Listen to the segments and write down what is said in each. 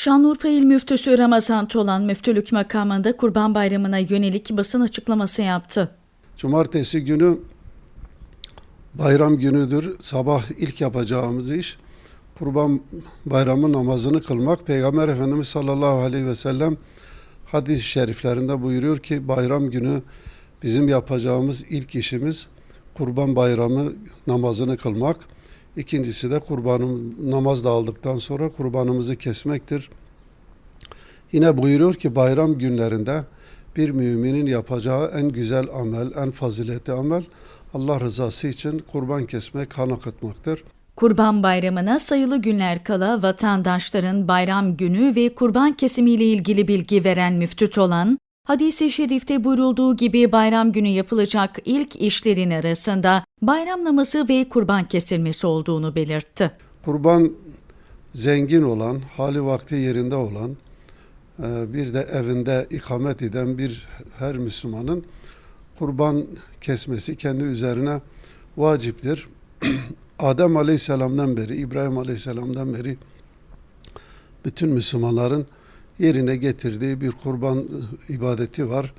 Şanlıurfa İl Müftüsü Ramazan Tolan müftülük makamında Kurban Bayramı'na yönelik basın açıklaması yaptı. Cumartesi günü bayram günüdür. Sabah ilk yapacağımız iş Kurban Bayramı namazını kılmak. Peygamber Efendimiz sallallahu aleyhi ve sellem hadis-i şeriflerinde buyuruyor ki bayram günü bizim yapacağımız ilk işimiz Kurban Bayramı namazını kılmak. İkincisi de kurbanım namaz da aldıktan sonra kurbanımızı kesmektir. Yine buyuruyor ki bayram günlerinde bir müminin yapacağı en güzel amel, en faziletli amel Allah rızası için kurban kesmek, kan akıtmaktır. Kurban Bayramı'na sayılı günler kala vatandaşların bayram günü ve kurban kesimiyle ilgili bilgi veren müftü olan, hadisi şerifte buyurulduğu gibi bayram günü yapılacak ilk işlerin arasında bayram namazı ve kurban kesilmesi olduğunu belirtti. Kurban zengin olan, hali vakti yerinde olan, e, bir de evinde ikamet eden bir her Müslümanın kurban kesmesi kendi üzerine vaciptir. Adem Aleyhisselam'dan beri, İbrahim Aleyhisselam'dan beri bütün Müslümanların yerine getirdiği bir kurban ibadeti var.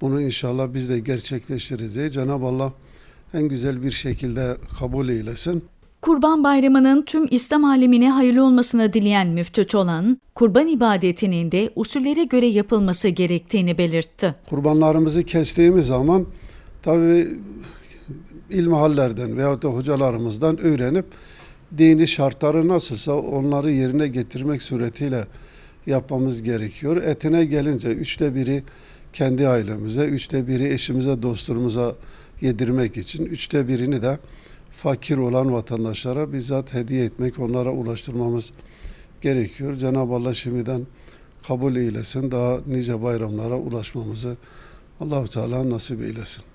Bunu inşallah biz de gerçekleştireceğiz. Cenab-ı Allah en güzel bir şekilde kabul eylesin. Kurban Bayramı'nın tüm İslam alemine hayırlı olmasını dileyen müftü olan, kurban ibadetinin de usullere göre yapılması gerektiğini belirtti. kurbanlarımızı kestiğimiz zaman tabi ilmihallerden veyahut da hocalarımızdan öğrenip dini şartları nasılsa onları yerine getirmek suretiyle yapmamız gerekiyor. Etine gelince üçte biri kendi ailemize, üçte biri eşimize, dostlarımıza yedirmek için, üçte birini de fakir olan vatandaşlara bizzat hediye etmek, onlara ulaştırmamız gerekiyor. Cenab-ı Allah şimdiden kabul eylesin. Daha nice bayramlara ulaşmamızı Allahu Teala nasip eylesin.